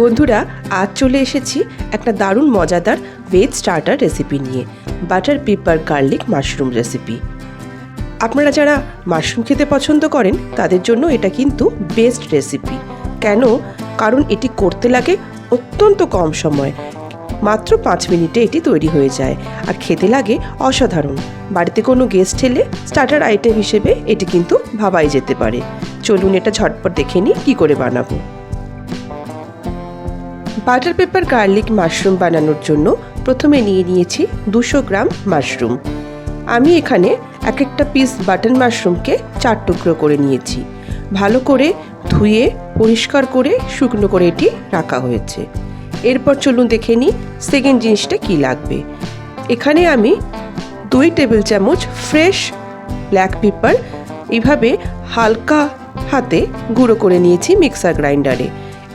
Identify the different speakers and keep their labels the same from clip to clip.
Speaker 1: বন্ধুরা, আজ চলে এসেছি একটা দারুণ মজাদার ভেজ স্টার্টার রেসিপি নিয়ে butter pepper garlic mushroom recipe আপনারা যারা মাশরুম খেতে পছন্দ করেন, তাদের জন্য এটা কিন্তু বেস্ট রেসিপি কেন? কারণ এটি করতে লাগে অত্যন্ত কম সময়। মাত্র পাঁচ মিনিটে এটি তৈরি হয়ে যায় আর খেতে লাগে অসাধারণ। বাড়িতে কোনো গেস্ট এলে স্টার্টার আইটেম হিসেবে এটি কিন্তু ভাবাই যেতে পারে। চলুন এটা ঝটপট দেখে নিই কী করে বানাবো। বাটার পেপার গার্লিক মাশরুম বানানোর জন্য প্রথমে নিয়ে নিয়েছি দুশো গ্রাম মাশরুম আমি এখানে এক একটা পিস বাটন মাশরুমকে চার টুকরো করে নিয়েছি। ভালো করে ধুয়ে, পরিষ্কার করে, শুকনো করে এটি রাখা হয়েছে। এরপর চলুন দেখে নিই সেকেন্ড জিনিসটা কী লাগবে। এখানে আমি দুই টেবিল চামচ ফ্রেশ ব্ল্যাক পেপার এইভাবে হালকা হাতে গুঁড়ো করে নিয়েছি মিক্সার গ্রাইন্ডারে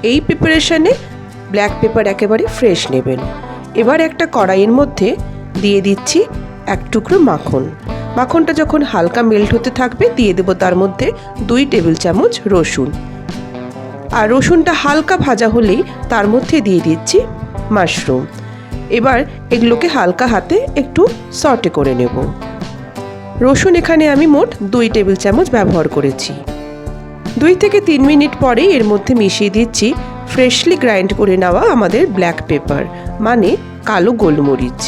Speaker 1: এই প্রিপারেশনে ব্ল্যাক পেপার একেবারে ফ্রেশ নেবেন। এবার একটা কড়াইয়ের মধ্যে দিয়ে দিচ্ছি এক টুকরো মাখন। মাখনটা যখন হালকা মেল্ট হতে থাকবে, দিয়ে দেবো তার মধ্যে দুই টেবিল চামচ রসুন। আর রসুনটা হালকা ভাজা হলেই তার মধ্যে দিয়ে দিচ্ছি মাশরুম। এবার এগুলোকে হালকা হাতে একটু সটে করে নেব। রসুন এখানে আমি মোট দুই টেবিল চামচ ব্যবহার করেছি। দুই থেকে তিন মিনিট পরেই এর মধ্যে মিশিয়ে দিচ্ছি ফ্রেশলি গ্রাইন্ড করে নেওয়া আমাদের ব্ল্যাক পেপার মানে কালো গোলমরিচ।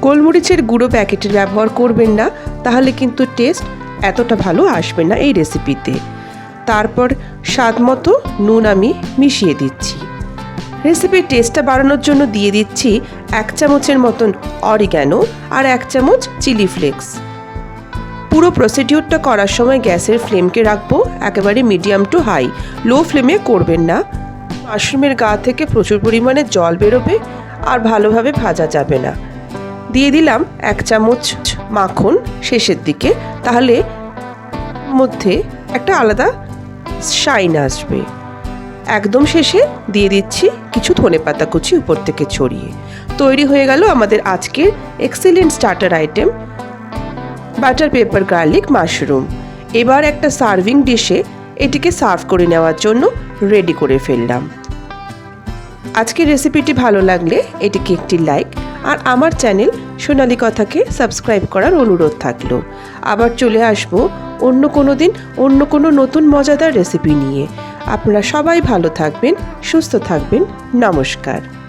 Speaker 1: গোলমরিচের গুঁড়ো প্যাকেটের ব্যবহার করবেন না, তাহলে কিন্তু টেস্ট এতটা ভালো আসবে না এই রেসিপিতে তারপর স্বাদ মতো নুন আমি মিশিয়ে দিচ্ছি। রেসিপির টেস্টটা বাড়ানোর জন্য দিয়ে দিচ্ছি এক চামচের মতন অরিগ্যানো আর এক চামচ চিলি ফ্লেক্স পুরো প্রসিডিউরটা করার সময় গ্যাসের ফ্লেমকে রাখব, একেবারে মিডিয়াম টু হাই লো ফ্লেমে করবেন না। মাশরুমের গা থেকে প্রচুর পরিমাণে জল বেরোবে আর ভালোভাবে ভাজা যাবে না। দিয়ে দিলাম এক চামচ মাখন শেষের দিকে। তাহলে মধ্যে একটা আলাদা শাইন আসবে। একদম শেষে দিয়ে দিচ্ছি কিছু ধনে পাতা কুচি উপর থেকে ছড়িয়ে। তৈরি হয়ে গেল আমাদের আজকের excellent starter item butter pepper garlic mushroom. এবার একটা সার্ভিং ডিশে এটিকে সার্ভ করে নেওয়ার জন্য রেডি করে ফেললাম। আজকের রেসিপিটি ভালো লাগলে এটিকে একটি লাইক আর আমার চ্যানেল সোনালি কথাকে সাবস্ক্রাইব করার অনুরোধ থাকল। আবার চলে আসব অন্য কোনো দিন অন্য কোনো নতুন মজাদার রেসিপি নিয়ে। আপনারা সবাই ভালো থাকবেন, সুস্থ থাকবেন। নমস্কার।